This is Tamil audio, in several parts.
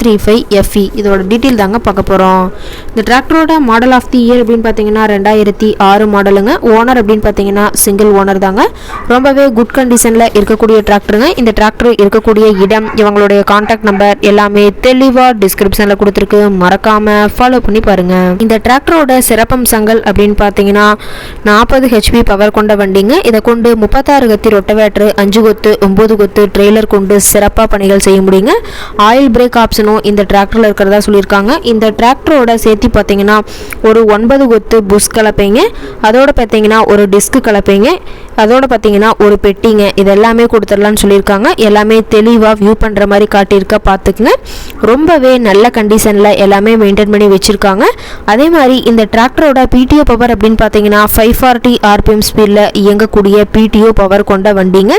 three five FE இதோட டீட்டெயில் தாங்க பார்க்க போகிறோம் இந்த டிராக்டரோட மாடல் ஆஃப் தி இயர் அப்படின்னு பார்த்தீங்கன்னா ரெண்டாயிரத்தி ஆறு மாடலுங்க ஓனர் அப்படின்னு பார்த்தீங்கன்னா சிங்கிள் ஓனர் தாங்க. ரொம்பவே குட் கண்டிஷனில் இருக்கக்கூடிய டிராக்டருங்க இந்த டிராக்டர் இருக்கக்கூடிய இடம் இவங்களுடைய காண்டாக்ட் நம்பர் எல்லாமே தெளிவாக டிஸ்கிரிப்ஷனில் கொடுத்துருக்கு. மறக்காமல் ஃபாலோ பண்ணி பாருங்கள் இந்த டிராக்டரோட சிறப்பம்சங்கள் அப்படின்னு பார்த்தீங்கன்னா நாற்பது ஹெச்பி பவர் கொண்ட வண்டிங்க. இதை கொண்டு முப்பத்தாறு கத்தி ரொட்டவேட்ரு அஞ்சு கொத்து ஒம்பது கொத்து ட்ரெய்லர் கொண்டு சிறப்பாக பணிகள் செய்ய முடியுங்க. ஆயில் பிரேக் ஆப்ஷன் ஆப்ஷனும் இந்த டிராக்டரில் இருக்கிறதா சொல்லியிருக்காங்க. இந்த டிராக்டரோட சேர்த்து பார்த்தீங்கன்னா ஒரு ஒன்பது கொத்து புஷ் கலப்பைங்க. அதோட பார்த்தீங்கன்னா ஒரு டிஸ்க்கு கலப்பைங்க. அதோட பார்த்தீங்கன்னா ஒரு பெட்டிங்க. இது எல்லாமே கொடுத்துடலான்னு சொல்லியிருக்காங்க. எல்லாமே தெளிவாக வியூ பண்ணுற மாதிரி காட்டியிருக்க பார்த்துக்குங்க. ரொம்பவே நல்ல கண்டிஷனில் எல்லாமே மெயின்டைன் பண்ணி வச்சுருக்காங்க. அதே மாதிரி இந்த டிராக்டரோட பிடிஓ பவர் அப்படின்னு பார்த்தீங்கன்னா ஃபைவ் ஃபார்ட்டி ஆர்பிஎம் ஸ்பீடில் இயங்கக்கூடிய பிடிஓ பவர் கொண்ட வண்டிங்க.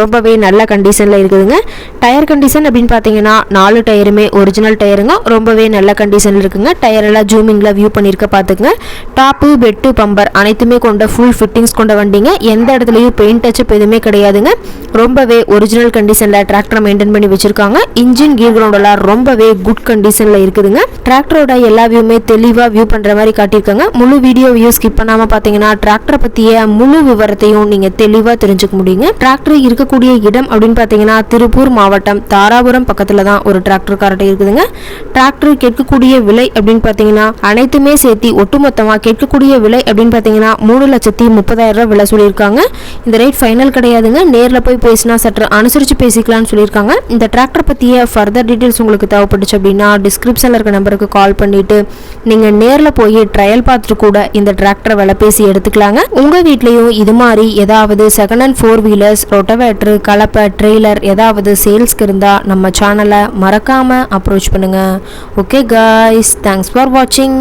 ரொம்பவே நல்ல கண்டிஷனில் இருக்குதுங்க. டயர் கண்டிஷன் அப்படின்னு பார்த்தீங்கன்னா நாலு டயருமே ஒரிஜினல் டயருங்க ரொம்பவே நல்ல கண்டிஷனில் இருக்குங்க. டயர் எல்லாம் ஜூமிங்கில் வியூ பண்ணியிருக்க பார்த்துக்குங்க டாப்பு பெட்டு பம்பர் அனைத்துமே கொண்ட ஃபுல் ஃபிட்டிங்ஸ் கொண்ட வண்டிங்க. எந்த இடத்துலையும் பெயிண்ட் டச்சப் எதுவுமே கிடையாதுங்க. ரொம்பவே ஒரிஜினல் கண்டிஷனில் டிராக்டரை மெயின்டைன் பண்ணி வச்சிருக்காங்க. இன்ஜின் கீர் கிரவுண்டெல்லாம் ரொம்பவே குட் கண்டிஷனில் இருக்குதுங்க. டிராக்டரோட எல்லா வியூமே தெளிவாக வியூ பண்ணுற மாதிரி காட்டியிருக்காங்க. முழு வீடியோ வியூ ஸ்கிப் பண்ணாமல் பார்த்தீங்கன்னா டிராக்டரை பற்றிய முழு விவரத்தையும் நீங்கள் தெளிவாக தெரிஞ்சுக்க முடியுங்க. டிராக்டர் இருக்கக்கூடிய இடம் அப்படின்னு பார்த்தீங்கன்னா திருப்பூர் மாவட்டம் தாராபுரம் பக்கத்தில் தான் ஒரு டிராக்டர் கார்ட்டை இருக்குதுங்க. டிராக்டர் கேட்கக்கூடிய விலை அப்படின்னு பார்த்தீங்கன்னா அனைத்துமே சேர்த்து ஒட்டுமொத்தமாக கேட்கக்கூடிய விலை அப்படின்னு பார்த்தீங்கன்னா மூணு லட்சத்தி முப்பதாயிரம் ரூபா விலை சொல்லியிருக்காங்க. இந்த ரேட் ஃபைனல் கிடையாதுங்க. நேரில் போய் பேசினா சற்று அனுசரித்து பேசிக்கலாம்னு சொல்லியிருக்காங்க. இந்த டிராக்டர் பற்றிய ஃபர்தர் டீட்டெயில்ஸ் உங்களுக்கு தேவைப்பட்டுச்சு அப்படின்னா டிஸ்கிரிப்ஷனில் இருக்க நம்பருக்கு கால் பண்ணிவிட்டு நீங்கள் நேரில் போய் ட்ரையல் பார்த்துட்டு கூட இந்த டிராக்டரை விலை பேசி எடுத்துக்கலாங்க. உங்கள் வீட்லேயும் இது மாதிரி ஏதாவது second hand four wheelers rotavator கலப்பை ட்ரெய்லர் ஏதாவது சேல்ஸ்க்கு இருந்தால் நம்ம சேனலை மறக்காமல் அப்ரோச் பண்ணுங்கள் ஓகே காய்ஸ் தேங்க்ஸ் ஃபார் வாட்சிங்